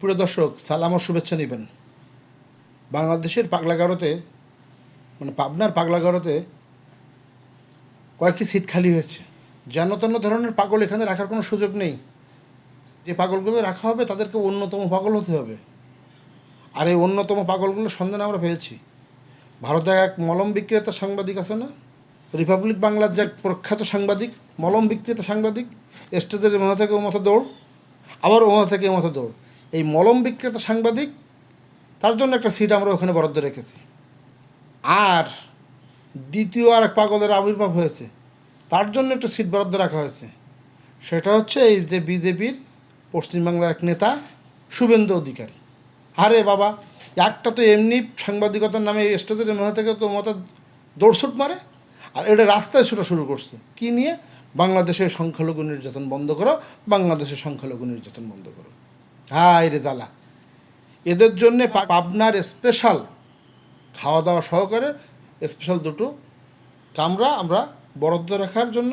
প্রিয় দর্শক, সালাম ও শুভেচ্ছা নেবেন। বাংলাদেশের পাগলাগারোতে মানে পাবনার পাগলাগারোতে কয়েকটি সিট খালি হয়েছে। যেন তেন ধরনের পাগল এখানে রাখার কোনো সুযোগ নেই। যে পাগলগুলো রাখা হবে, তাদেরকে অন্যতম পাগল হতে হবে। আর এই অন্যতম পাগলগুলোর সন্ধান আমরা পেয়েছি। ভারতে এক মলম বিক্রেতা সাংবাদিক আছে না? রিপাবলিক বাংলার যে প্রখ্যাত সাংবাদিক, মলম বিক্রেতা সাংবাদিক, স্টেজের এমা থেকে ওমথা দৌড়, আবার ওমা থেকে ওমথা দৌড়। এই মলম বিক্রেতা সাংবাদিক, তার জন্য একটা সিট আমরা ওখানে বরাদ্দ রেখেছি। আর দ্বিতীয় আর পাগলের আবির্ভাব হয়েছে, তার জন্য একটা সিট বরাদ্দ রাখা হয়েছে। সেটা হচ্ছে এই যে বিজেপির পশ্চিমবাংলার এক নেতা, শুভেন্দু অধিকারী। আরে বাবা, একটা তো এমনি সাংবাদিকতার নামে এই স্টেজের মধ্যে থেকে তো মতো দৌড়ছুট মারে, আর এটা রাস্তায় ছোটা শুরু করছে। কি নিয়ে? বাংলাদেশের সংখ্যালঘু নির্যাতন বন্ধ করো, বাংলাদেশের সংখ্যালঘু নির্যাতন বন্ধ করো। হায় রে জ্বালা। এদের জন্যে পাবনার স্পেশাল খাওয়া দাওয়া সহকারে স্পেশাল দুটো কামরা আমরা বরাদ্দ রাখার জন্য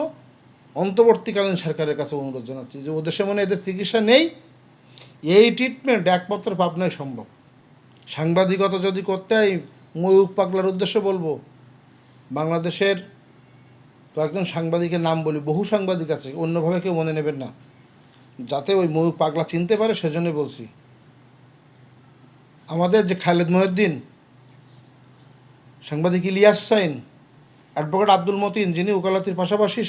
অন্তর্বর্তীকালীন সরকারের কাছে অনুরোধ জানাচ্ছি যে ওদেশে মনে এদের চিকিৎসা নেই, এই ট্রিটমেন্ট একমাত্র পাবনায় সম্ভব। সাংবাদিকতা যদি করতে হয় ময়ূক পাগলার উদ্দেশ্যে বলব। বাংলাদেশের কয়েকজন সাংবাদিকের নাম বলি, বহু সাংবাদিক আছে, অন্যভাবে কেউ মনে নেবেন না। যাতে ওই ময়ূর পাগলা চিনতে পারে সেজন্য বলছি। আমাদের যে খালেদ মহিউদ্দিন, সাংবাদিক ইলিয়াস হুসাইন অ্যাডভোকেট আব্দুল মতিন, যিনি উকালতির পাশাপাশি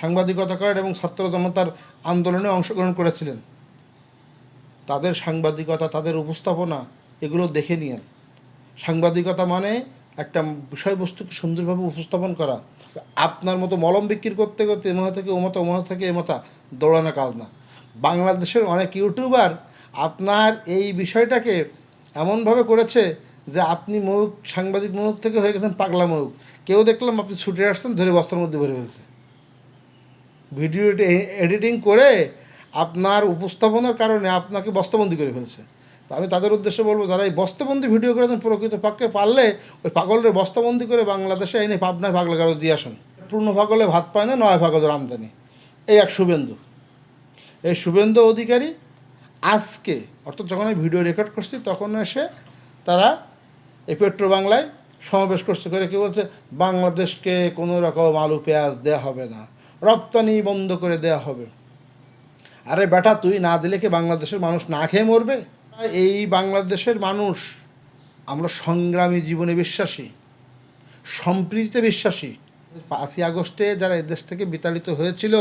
সাংবাদিকতা করেন এবং ছাত্র জনতার আন্দোলনে অংশগ্রহণ করেছিলেন, তাদের সাংবাদিকতা, তাদের উপস্থাপনা, এগুলো দেখে নিয়েন। সাংবাদিকতা মানে একটা বিষয়বস্তুকে সুন্দরভাবে উপস্থাপন করা। আপনার মতো মলম বিক্রি করতে করতে এমতা থেকে ওমতা ওমতা থেকে এমতা দৌড়ানো কাজ না। বাংলাদেশের অনেক ইউটিউবার আপনার এই বিষয়টাকে এমনভাবে করেছে যে আপনি মৌক সাংবাদিক মৌক থেকে হয়ে গেছেন পাগলা মৌক কেউ দেখলাম আপনি ছুটে আসছেন, ধরে বস্তার মধ্যে ভরে ফেলছে। ভিডিও এডিটিং করে আপনার উপস্থাপনার কারণে আপনাকে বস্তাবন্দি করে ফেলছে। তো আমি তাদের উদ্দেশ্যে বলব, যারা এই বস্তাবন্দি ভিডিও করে দেন প্রকৃত পক্ষে পারলে ওই পাগলের বস্তাবন্দি করে বাংলাদেশে এনে পাবনার পাগলা গাড়ো দিয়ে আসুন। পূর্ণ পাগলে ভাত পায় না, নয় পাগলের আমদানি। এই এক শুভেন্দু। এই শুভেন্দু অধিকারী আজকে, অর্থাৎ যখন আমি ভিডিও রেকর্ড করছি, তখন এসে তারা এই পেট্রো বাংলায় সমাবেশ করছে। করে কী বলছে? বাংলাদেশকে কোনো রকম আলু পেঁয়াজ দেওয়া হবে না, রপ্তানি বন্ধ করে দেওয়া হবে। আরে বেটা, তুই না দিলে কি বাংলাদেশের মানুষ না খেয়ে মরবে? এই বাংলাদেশের মানুষ, আমরা সংগ্রামী জীবনে বিশ্বাসী, সম্প্রীতিতে বিশ্বাসী। পাঁচই আগস্টে যারা এদেশ থেকে বিতাড়িত হয়েছিল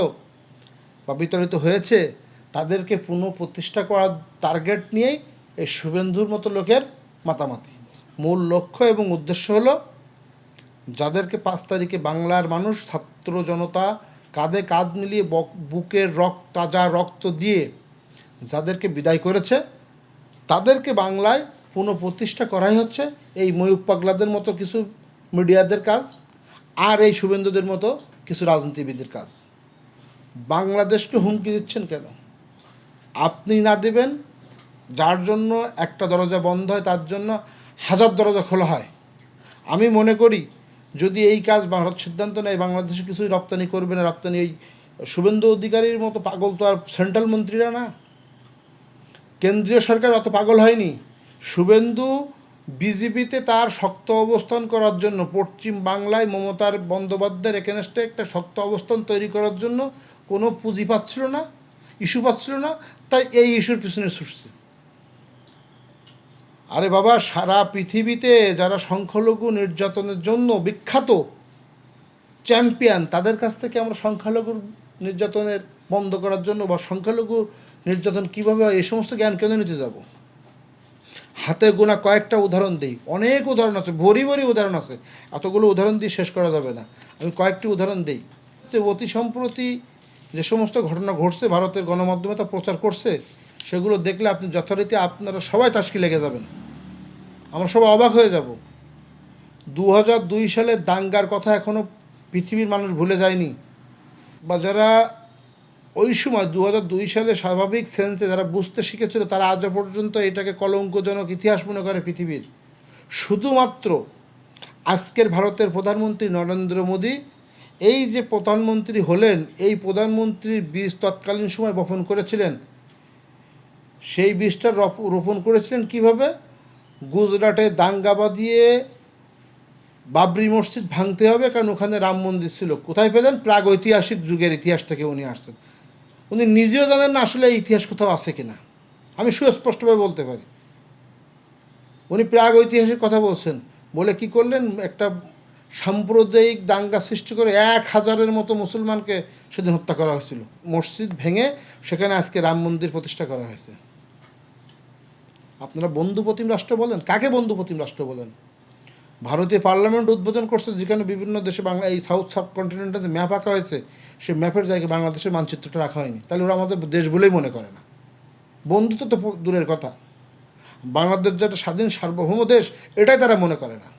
বা বিতাড়িত হয়েছে, তাদেরকে পুনঃ প্রতিষ্ঠা করার টার্গেট নিয়েই এই শুভেন্দুর মতো লোকের মাতামাতি। মূল লক্ষ্য এবং উদ্দেশ্য হলো, যাদেরকে পাঁচ তারিখে বাংলার মানুষ, ছাত্র জনতা, কাঁধে কাঁধ মিলিয়ে বক- বুকের রক্ত তাজা রক্ত দিয়ে যাদেরকে বিদায় করেছে, তাদেরকে বাংলায় পুনঃপ্রতিষ্ঠা করাই হচ্ছে এই ময়ূক পাগলাদের মতো কিছু মিডিয়াদের কাজ আর এই শুভেন্দুদের মতো কিছু রাজনীতিবিদের কাজ। বাংলাদেশকে হুমকি দিচ্ছেন কেন? আপনি না দেবেন, যার জন্য একটা দরজা বন্ধ হয়, তার জন্য হাজার দরজা খোলা হয়। আমি মনে করি, যদি এই কাজ ভারত সিদ্ধান্ত নেয়, বাংলাদেশে কিছুই রপ্তানি করবে না, রপ্তানি এই শুভেন্দু অধিকারীর মতো পাগল তো আর সেন্ট্রাল মন্ত্রীরা না। কেন্দ্রীয় সরকার অত পাগল হয়নি। শুভেন্দু বিজেপিতে তার শক্ত অবস্থান করার জন্য, পশ্চিম বাংলায় মমতার বন্দ্যোপাধ্যায়ের একেনস্টে একটা শক্ত অবস্থান তৈরি করার জন্য কোনো পুঁজি পাচ্ছিল না, ইস্যু পাচ্ছিল না, তাই এই ইস্যুর পিছনে ছুটছে। আরে বাবা, সারা পৃথিবীতে যারা সংখ্যালঘু নির্যাতনের জন্য বিখ্যাত চ্যাম্পিয়ন, তাদের কাছ থেকে আমরা সংখ্যালঘুর নির্যাতনের বন্ধ করার জন্য বা সংখ্যালঘু নির্যাতন কীভাবে এই সমস্ত জ্ঞান কেন নিতে যাব? হাতে গোনা কয়েকটা উদাহরণ দিই। অনেক উদাহরণ আছে, ভরি ভরি উদাহরণ আছে। এতগুলো উদাহরণ দিয়ে শেষ করা যাবে না। আমি কয়েকটি উদাহরণ দিই। যে অতি সম্প্রতি যে সমস্ত ঘটনা ঘটছে, ভারতের গণমাধ্যমে তা প্রচার করছে, সেগুলো দেখলে আপনি যথারীতি আপনারা সবাই টাসকি লেগে যাবেন। আমরা সবাই অবাক হয়ে যাব। দু দুই সালের দাঙ্গার কথা এখনও পৃথিবীর মানুষ ভুলে যায়নি। বা যারা ওই সময় দু দুই সালে স্বাভাবিক সেন্সে যারা বুঝতে শিখেছিল, তারা আজও পর্যন্ত এটাকে কলঙ্কজনক ইতিহাস মনে করে পৃথিবীর। শুধুমাত্র আজকের ভারতের প্রধানমন্ত্রী নরেন্দ্র মোদী এই যে প্রধানমন্ত্রী হলেন, এই প্রধানমন্ত্রীর বীজ তৎকালীন সময় বপন করেছিলেন, সেই বীজটা রপ- রোপণ করেছিলেন কীভাবে? গুজরাটে দাঙ্গা বাঁধিয়ে বাবরি মসজিদ ভাঙতে হবে, কারণ ওখানে রাম মন্দির ছিল। কোথায় পেলেন? প্রাগ ঐতিহাসিক যুগের ইতিহাস থেকে উনি আসছেন। উনি নিজেও জানেন না আসলে ইতিহাস কোথাও আছে কিনা। আমি সুস্পষ্টভাবে বলতে পারি। উনি প্রাগ ঐতিহাসিক কথা বলছেন। বলে কি করলেন? একটা সাম্প্রদায়িক দাঙ্গা সৃষ্টি করে এক হাজারের মতো মুসলমানকে সেদিন হত্যা করা হয়েছিল। মসজিদ ভেঙে সেখানে আজকে রাম মন্দির প্রতিষ্ঠা করা হয়েছে। আপনারা বন্ধুপ্রতিম রাষ্ট্র বলেন? কাকে বন্ধুপ্রতিম রাষ্ট্র বলেন? ভারতীয় পার্লামেন্ট উদ্বোধন করছে যেখানে বিভিন্ন দেশে বাংলা এই সাউথ সাবকন্টিনেন্টে যে ম্যাপ আঁকা হয়েছে সে ম্যাপের জায়গায় বাংলাদেশের মানচিত্রটা রাখা হয়নি। তাহলে ওরা আমাদের দেশ বলেই মনে করে না। বন্ধুত্ব তো দূরের কথা। বাংলাদেশ যেটা স্বাধীন সার্বভৌম দেশ, এটাই তারা মনে করে না।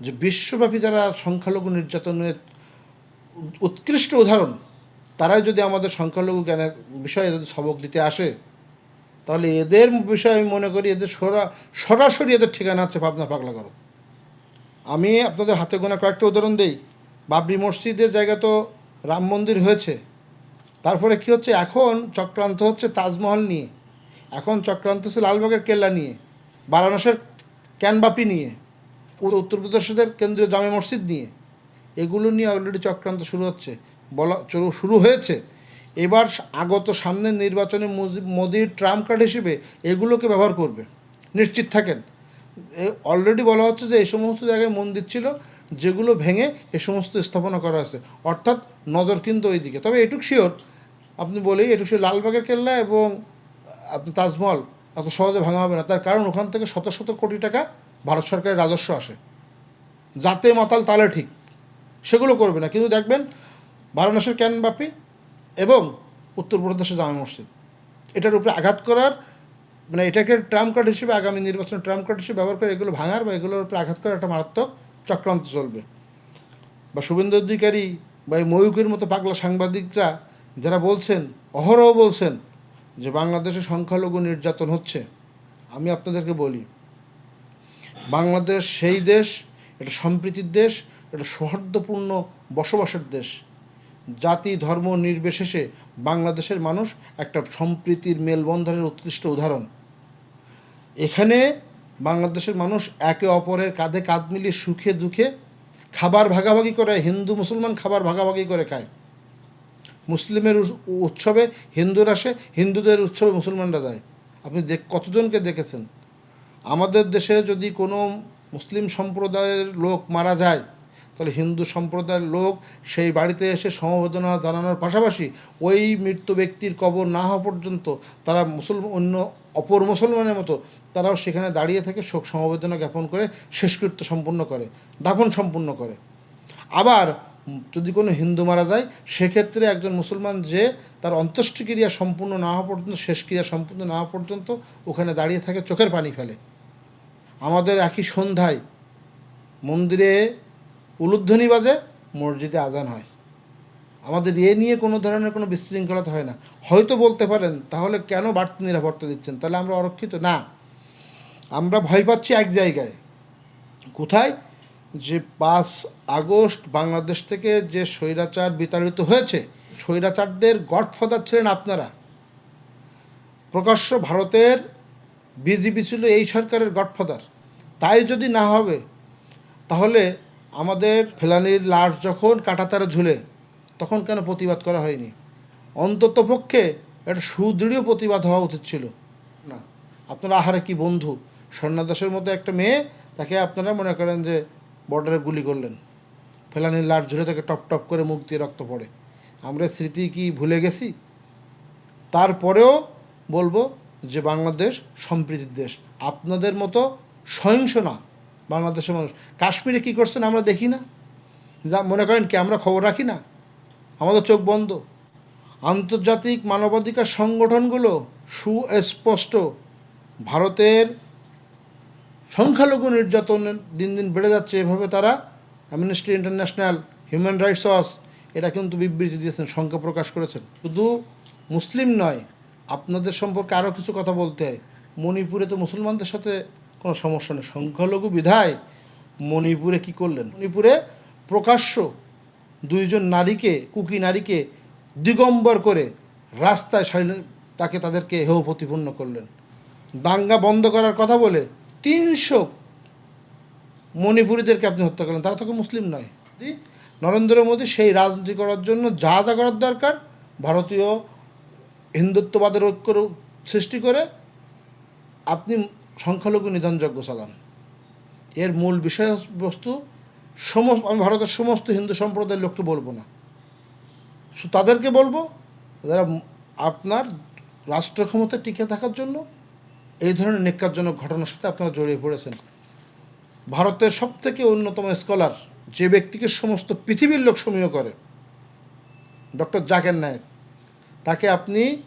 যে বিশ্বব্যাপী যারা সংখ্যালঘু নির্যাতনের উৎকৃষ্ট উদাহরণ, তারাই যদি আমাদের সংখ্যালঘু জ্ঞানের বিষয়ে যদি সবক দিতে আসে, তাহলে এদের বিষয়ে আমি মনে করি এদের সরা, সরাসরি এদের ঠিকানা হচ্ছে ভাবনা পাগলা করো আমি আপনাদের হাতে গোনা কয়েকটা উদাহরণ দিই। বাবরি মসজিদের জায়গা তো রাম মন্দির হয়েছে। তারপরে কি হচ্ছে? এখন চক্রান্ত হচ্ছে তাজমহল নিয়ে। এখন চক্রান্ত হচ্ছে লালবাগের কেল্লা নিয়ে, বারাণসীর ক্যানবাপি নিয়ে। উত্তরপ্রদেশের কেন্দ্রীয় জামে মসজিদ নিয়ে। এগুলো নিয়ে অলরেডি চক্রান্ত শুরু হচ্ছে। বলা শুরু হয়েছে। এবার আগত সামনের নির্বাচনে মোদির ট্রাম্প কার্ড হিসেবে এগুলোকে ব্যবহার করবে। নিশ্চিত থাকেন। অলরেডি বলা হচ্ছে যে, এই সমস্ত জায়গায় মন্দির ছিল, যেগুলো ভেঙে এ সমস্ত স্থাপনা করা আছে অর্থাৎ নজর কিন্তু ওই দিকে তবে এটুক শিওর আপনি বলেই এটুক শিওর লালবাগের কেল্লা এবং আপনি তাজমহল এত সহজে ভাঙা হবে না। তার কারণ ওখান থেকে শত শত কোটি টাকা ভারত সরকারের রাজস্ব আসে। যাতে মাতাল তালে ঠিক। সেগুলো করবে না। কিন্তু দেখবেন, বারাণসীর ক্যানবাপি এবং উত্তরপ্রদেশের জামা মসজিদ। এটার উপরে আঘাত করার মানে এটাকে ট্রাম্প কার্ড হিসেবে, আগামী নির্বাচনে ট্রাম্প কার্ড হিসেবে ব্যবহার করে এগুলো ভাঙার বা এগুলোর উপরে আঘাত করার একটা মারাত্মক চক্রান্ত চলবে। বা শুভেন্দু অধিকারী বা এই ময়ূকের মতো পাগলা সাংবাদিকরা যারা বলছেন, অহরহ বলছেন যে বাংলাদেশে সংখ্যালঘু নির্যাতন হচ্ছে। আমি আপনাদেরকে বলি বাংলাদেশ সেই দেশ, এটা সম্প্রীতির দেশ, এটা সৌহার্দ্যপূর্ণ বসবাসের দেশ। জাতি, ধর্ম নির্বিশেষে বাংলাদেশের মানুষ একটা সম্প্রীতির মেলবন্ধনের উৎকৃষ্ট উদাহরণ। এখানে বাংলাদেশের মানুষ একে অপরের কাঁধে কাঁধ মিলিয়ে সুখে দুঃখে খাবার ভাগাভাগি করে, হিন্দু, মুসলমান খাবার ভাগাভাগি করে খায়। মুসলিমের উৎসবে হিন্দুরা আসে, হিন্দুদের উৎসবে মুসলমানরা যায়। আপনি দেখ, কতজনকে দেখেছেন? আমাদের দেশে যদি কোনো মুসলিম সম্প্রদায়ের লোক মারা যায়, তাহলে হিন্দু সম্প্রদায়ের লোক সেই বাড়িতে এসে সমবেদনা জানানোর পাশাপাশি ওই মৃত্যু ব্যক্তির কবর না হওয়া পর্যন্ত তারা মুসলমান, অন্য অপর মুসলমানের মতো তারাও সেখানে দাঁড়িয়ে থেকে শোক সমবেদনা জ্ঞাপন করে শেষকৃত্য সম্পূর্ণ করে, দাফন সম্পূর্ণ করে। আবার যদি কোনো হিন্দু মারা যায়, সেক্ষেত্রে একজন মুসলমান যে তার অন্ত্যেষ্টিক্রিয়া সম্পূর্ণ না হওয়া পর্যন্ত শেষ ক্রিয়া সম্পূর্ণ না হওয়া পর্যন্ত ওখানে দাঁড়িয়ে থাকে, চোখের পানি ফেলে। আমাদের একই সন্ধ্যায় মন্দিরে উলুধ্বনি বাজে, মসজিদে আজান হয়। আমাদের এ নিয়ে কোনো ধরনের কোনো বিশৃঙ্খলতা হয় না। হয়তো বলতে পারেন, তাহলে কেন বাড়তি নিরাপত্তা দিচ্ছেন? তাহলে আমরা অরক্ষিত? না। আমরা ভয় পাচ্ছি এক জায়গায়। কোথায়? যে পাঁচ আগস্ট বাংলাদেশ থেকে যে স্বৈরাচার বিতাড়িত হয়েছে, স্বৈরাচারদের গডফাদার ছিলেন আপনারা। প্রকাশ্য ভারতের বিজেপি ছিল এই সরকারের গডফাদার। তাই যদি না হবে, তাহলে আমাদের ফেলানির লাশ যখন কাটাতারে ঝুলে, তখন কেন প্রতিবাদ করা হয়নি? অন্তত পক্ষে একটা সুদৃঢ় প্রতিবাদ হওয়া উচিত ছিল। না, আপনারা আহারে কি বন্ধু? স্বর্ণাদাসের মতো একটা মেয়ে, তাকে আপনারা মনে করেন যে বর্ডারে গুলি করলেন। ফেলানির লাশ ঝুলে তাকে টপ টপ করে মুখ দিয়ে রক্ত পড়ে। আমরা স্মৃতি কি ভুলে গেছি? তারপরেও বলব যে বাংলাদেশ সম্প্রীতির দেশ। আপনাদের মতো সহিংস না, বাংলাদেশের মানুষ। কাশ্মীরে কী করছেন আমরা দেখি না। যা মনে করেন কি, আমরা খবর রাখি না। আমাদের চোখ বন্ধ। আন্তর্জাতিক মানবাধিকার সংগঠনগুলো সুস্পষ্ট। ভারতের সংখ্যালঘু নির্যাতন দিন দিন বেড়ে যাচ্ছে। এভাবে তারা Amnesty International Human Rights Watch এটা কিন্তু বিবৃতি দিয়েছেন শঙ্কা প্রকাশ করেছেন। শুধু মুসলিম নয়, আপনাদের সম্পর্কে আরও কিছু কথা বলতে হয়। মণিপুরে তো মুসলমানদের সাথে কোনো সমস্যা নেই। সংখ্যালঘু বিধায় মণিপুরে কি করলেন? মণিপুরে প্রকাশ্য দুইজন নারীকে, কুকি নারীকে দিগম্বর করে রাস্তায় সারি তাকে তাদেরকে হেয় প্রতিপন্ন করলেন। দাঙ্গা বন্ধ করার কথা বলে তিনশো মণিপুরীদেরকে আপনি হত্যা করলেন। তারা তো কেউ মুসলিম নয়? নরেন্দ্র মোদী সেই রাজনীতি করার জন্য যা যা করার দরকার, ভারতীয় হিন্দুত্ববাদের ঐক্য সৃষ্টি করে আপনি সংখ্যালঘু নিধনযজ্ঞ চালান। এর মূল বিষয়বস্তু, সমস্ত, আমি ভারতের সমস্ত হিন্দু সম্প্রদায়ের লোককে বলব না। তাদেরকে বলব, যারা আপনার রাষ্ট্র ক্ষমতা টিকে থাকার জন্য এই ধরনের নিকারজনক ঘটনার সাথে আপনারা জড়িয়ে পড়েছেন। ভারতের সব থেকে অন্যতম স্কলার যে ব্যক্তিকে সমস্ত পৃথিবীর লোক সমীহ করে, ডক্টর জাকের নায়ক, তাকে আপনি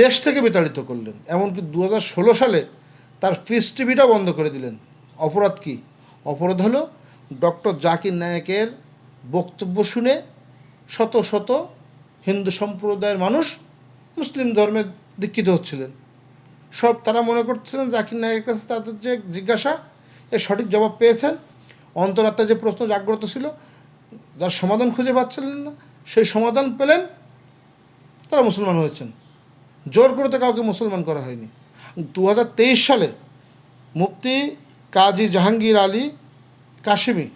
দেশ থেকে বিতাড়িত করলেন। এমনকি দু ষোলো সালে তার ফিস টিভিটা বন্ধ করে দিলেন। অপরাধ কি? অপরাধ হলো ডক্টর জাকির নায়কের বক্তব্য শুনে শত শত হিন্দু সম্প্রদায়ের মানুষ মুসলিম ধর্মে দীক্ষিত হচ্ছিলেন। সব তারা মনে করছিলেন জাকির নায়কের কাছে তাদের যে জিজ্ঞাসা এর সঠিক জবাব পেয়েছেন। অন্তরাত্মার যে প্রশ্ন জাগ্রত ছিল, যার সমাধান খুঁজে পাচ্ছিলেন না, সেই সমাধান পেলেন তারা মুসলমান হয়েছেন। জোর করে তো কাউকে মুসলমান করা হয়নি। দু হাজার তেইশ সালে মুফতি কাজী জাহাঙ্গীর আলী কাশিমি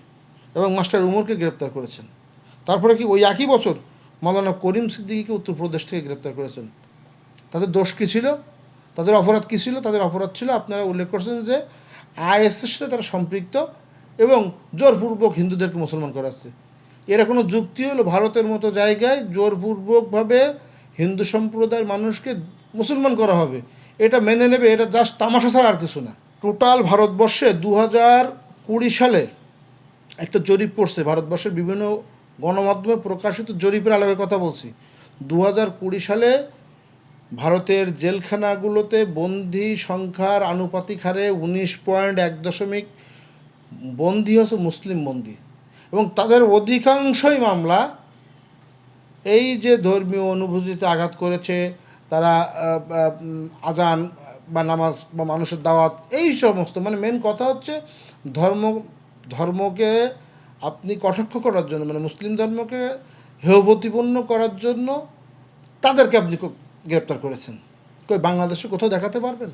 এবং মাস্টার উমরকে গ্রেপ্তার করেছেন। তারপরে কি ওই একই বছর মাওলানা করিম সিদ্দিকীকে উত্তরপ্রদেশ থেকে গ্রেপ্তার করেছেন। তাদের দোষ কী ছিল? তাদের অপরাধ কী ছিল? তাদের অপরাধ ছিল, আপনারা উল্লেখ করছেন যে আইএসের সাথে তারা সম্পৃক্ত এবং জোরপূর্বক হিন্দুদেরকে মুসলমান করাচ্ছে এরা কোনো যুক্তি হলো ভারতের মতো জায়গায় জোরপূর্বকভাবে হিন্দু সম্প্রদায়ের মানুষকে মুসলমান করা হবে। এটা মেনে নেবে, এটা জাস্ট তামাশা ছাড়া আর কিছু না। টোটাল ভারতবর্ষে দু হাজার কুড়ি সালে একটা জরিপ পড়ছে। ভারতবর্ষের বিভিন্ন গণমাধ্যমে প্রকাশিত জরিপের আলোকে কথা বলছি। দু হাজার কুড়ি সালে ভারতের জেলখানাগুলোতে বন্দি সংখ্যার আনুপাতিক হারে উনিশ পয়েন্ট এক দশমিক বন্দি হচ্ছে মুসলিম বন্দি। এবং তাদের অধিকাংশই মামলা এই যে ধর্মীয় অনুভূতিতে আঘাত করেছে, তারা আজান বা নামাজ বা মানুষের দাওয়াত, এই সমস্ত মানে মেন কথা হচ্ছে ধর্ম, ধর্মকে আপনি কটাক্ষ করার জন্য মানে মুসলিম ধর্মকে হেয় করার জন্য তাদেরকে আপনি গ্রেপ্তার করেছেন। কই, বাংলাদেশে কোথাও দেখাতে পারবেন?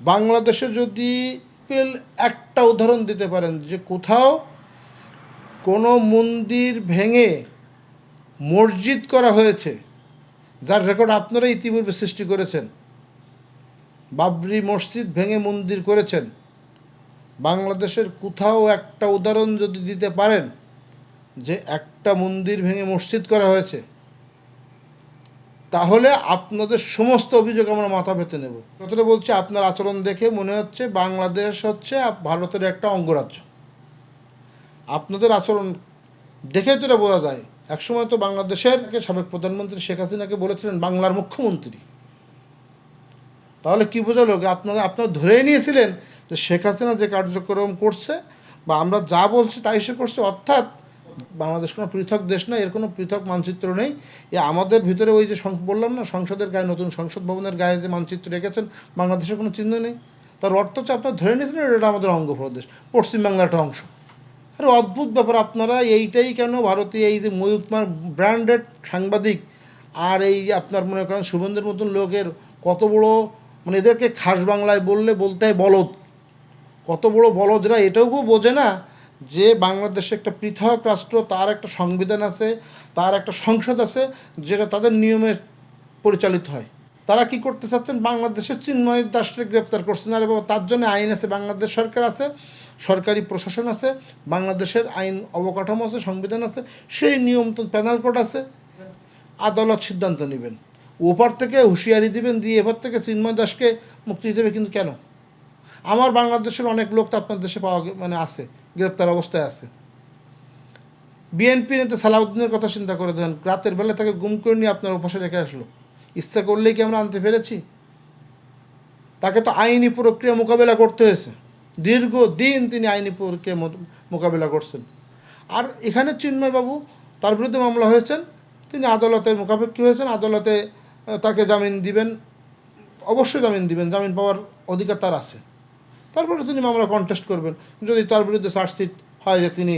বাংলাদেশে যদি পেল একটা উদাহরণ দিতে পারেন যে কোথাও কোনো মন্দির ভেঙে মসজিদ করা হয়েছে, যার রেকর্ড আপনারা ইতিপূর্বে সৃষ্টি করেছেন। বাবরি মসজিদ ভেঙে মন্দির করেছেন। বাংলাদেশের কোথাও একটা উদাহরণ যদি দিতে পারেন, যে একটা মন্দির ভেঙে মসজিদ করা হয়েছে, তাহলে আপনাদের সমস্ত অভিযোগ আমরা মাথা পেতে নেব। কথাটা বলছি, আপনার আচরণ দেখে মনে হচ্ছে বাংলাদেশ হচ্ছে ভারতের একটা অঙ্গরাজ্য। আপনাদের আচরণ দেখে তো বোঝা যায়। একসময় তো বাংলাদেশের সাবেক প্রধানমন্ত্রী শেখ হাসিনাকে বলেছিলেন, বাংলার মুখ্যমন্ত্রী। তাহলে কি বোঝালো আপনারা আপনারা ধরেই নিয়েছিলেন যে শেখ হাসিনা যে কার্যক্রম করছে বা আমরা যা বলছি তাই সে করছে, অর্থাৎ বাংলাদেশ কোনো পৃথক দেশ না, এর কোনো পৃথক মানচিত্র নেই। এ আমাদের ভিতরে ওই যে বললাম না, সংসদের গায়ে, নতুন সংসদ ভবনের গায়ে যে মানচিত্র রেখেছেন, বাংলাদেশের কোনো চিহ্ন নেই। তার অর্থ হচ্ছে আপনারা ধরে নিয়েছিলেন এটা আমাদের অঙ্গপ্রদেশ, পশ্চিমবাংলার একটা অংশ। আরে অদ্ভুত ব্যাপার, আপনারা এইটাই কেন ভারতীয় এই যে ময়ূর কুমার ব্র্যান্ডেড সাংবাদিক আর এই আপনার মনে করেন শুভেন্দ্রের মতন লোকের কত বড় মানে এদেরকে খাস বাংলায় বললে বলতে হয় বলদ। কত বড় বলদরা এটাও বোঝে না যে বাংলাদেশে একটা পৃথক রাষ্ট্র, তার একটা সংবিধান আছে, তার একটা সংসদ আছে, যেটা তাদের নিয়মে পরিচালিত হয়। তারা কি করতে চাচ্ছেন? বাংলাদেশের চিন্ময় দাসকে গ্রেপ্তার করছেন। আর বাবা তার জন্য আইন আছে, বাংলাদেশ সরকার আছে, সরকারি প্রশাসন আছে, বাংলাদেশের আইন অবকাঠামো আছে, সংবিধান আছে, সেই নিয়ম তো প্যানাল কোড আছে। আদালত সিদ্ধান্ত নেবেন। ওপার থেকে হুঁশিয়ারি দিবেন, দিয়ে এবার থেকে চিন্ময় দাসকে মুক্তি দেবে কিন্তু কেন? আমার বাংলাদেশের অনেক লোক তো আপনার দেশে পাওয়া মানে আছে, গ্রেপ্তার অবস্থায় আছে। বিএনপি নেতা সালাউদ্দিনের কথা চিন্তা করে দেন রাতের বেলা তাকে গুম করে নিয়ে আপনার ওপাশে রেখে আসলো। ইচ্ছা করলেই কি আমরা আনতে পেরেছি? তাকে তো আইনি প্রক্রিয়া মোকাবেলা করতে হয়েছে। দীর্ঘ দিন তিনি আইনি প্রক্রিয়া মোকাবেলা করছেন। আর এখানে চিন্ময়বাবু তার বিরুদ্ধে মামলা হয়েছেন। তিনি আদালতের মুখাপেক্ষি হয়েছেন? আদালতে তাকে জামিন দিবেন। অবশ্যই জামিন দিবেন। জামিন পাওয়ার অধিকার তার আছে। তারপরে তিনি মামলা কন্টেস্ট করবেন। যদি তার বিরুদ্ধে চার্জশিট হয় যে তিনি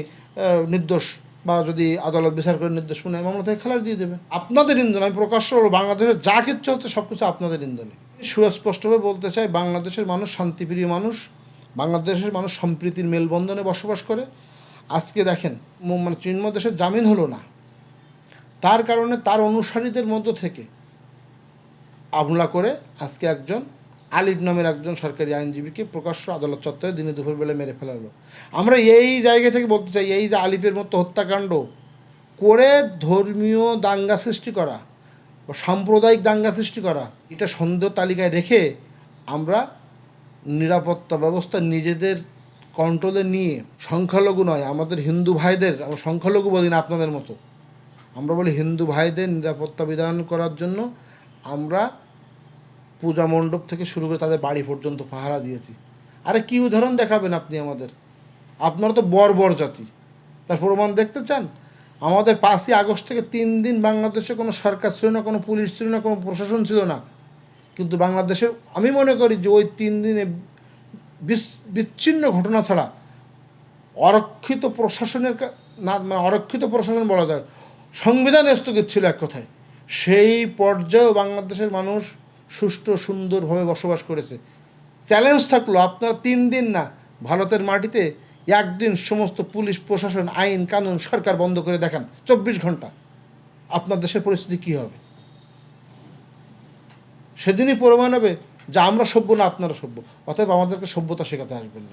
নির্দোষ বা যদি আদালত বিচার করে নির্দেশ শুনে মামলা থেকে খালাস দিয়ে দেবে। আপনাদের ইন্ধন আমি প্রকাশ্য বলব, বাংলাদেশের যা কিচ্ছু হচ্ছে সব কিছু আপনাদের ইন্ধনে। সুস্পষ্টভাবে বলতে চাই বাংলাদেশের মানুষ শান্তিপ্রিয় মানুষ বাংলাদেশের মানুষ সম্প্রীতির মেলবন্ধনে বসবাস করে। আজকে দেখেন মানে চিন্ময় দেশের জামিন হলো না। তার কারণে তার অনুসারীদের মধ্য থেকে আমলা করে আজকে একজন আলিফ নামের একজন সরকারি আইনজীবীকে প্রকাশ্য আদালত চত্বরে দিনে দুপুরবেলা মেরে ফেলা হলো। আমরা এই জায়গা থেকে বলতে চাই, এই যে আলিফের মতো হত্যাকাণ্ড করে ধর্মীয় দাঙ্গা সৃষ্টি করা বা সাম্প্রদায়িক দাঙ্গা সৃষ্টি করা, এটা সন্দেহ তালিকায় রেখে আমরা নিরাপত্তা ব্যবস্থা নিজেদের কন্ট্রোলে নিয়ে, সংখ্যালঘু নয়, আমাদের হিন্দু ভাইদের, আমরা সংখ্যালঘু বলি না আপনাদের মতো, আমরা বলি হিন্দু ভাইদের নিরাপত্তা বিধান করার জন্য আমরা পূজা মণ্ডপ থেকে শুরু করে তাদের বাড়ি পর্যন্ত পাহারা দিয়েছি। আরে কি উদাহরণ দেখাবেন আপনি আমাদের? আপনারা তো বর্বর জাতি। তার প্রমাণ দেখতে চান? আমাদের পাঁচই আগস্ট থেকে তিন দিন বাংলাদেশে কোনো সরকার ছিল না, কোনো পুলিশ ছিল না, কোনো প্রশাসন ছিল না। কিন্তু বাংলাদেশের আমি মনে করি যে ওই তিন দিনে বিচ্ছিন্ন ঘটনা ছাড়া অরক্ষিত প্রশাসনের না মানে অরক্ষিত প্রশাসন বলা যায়, সংবিধান স্থগিত ছিল এক কথায়। সেই পর্যায়েও বাংলাদেশের মানুষ সুষ্ঠু, সুন্দরভাবে বসবাস করেছে। চ্যালেঞ্জ থাকল, আপনারা তিন দিন না, ভারতের মাটিতে একদিন সমস্ত পুলিশ, প্রশাসন, আইন, কানুন, সরকার বন্ধ করে দেখান। চব্বিশ ঘণ্টা। আপনার দেশের পরিস্থিতি কি হবে? সেদিনই প্রমাণ হবে যে আমরা সভ্য না, আপনারা সভ্য। অতএব আমাদেরকে সভ্যতা শেখাতে আসবেন না।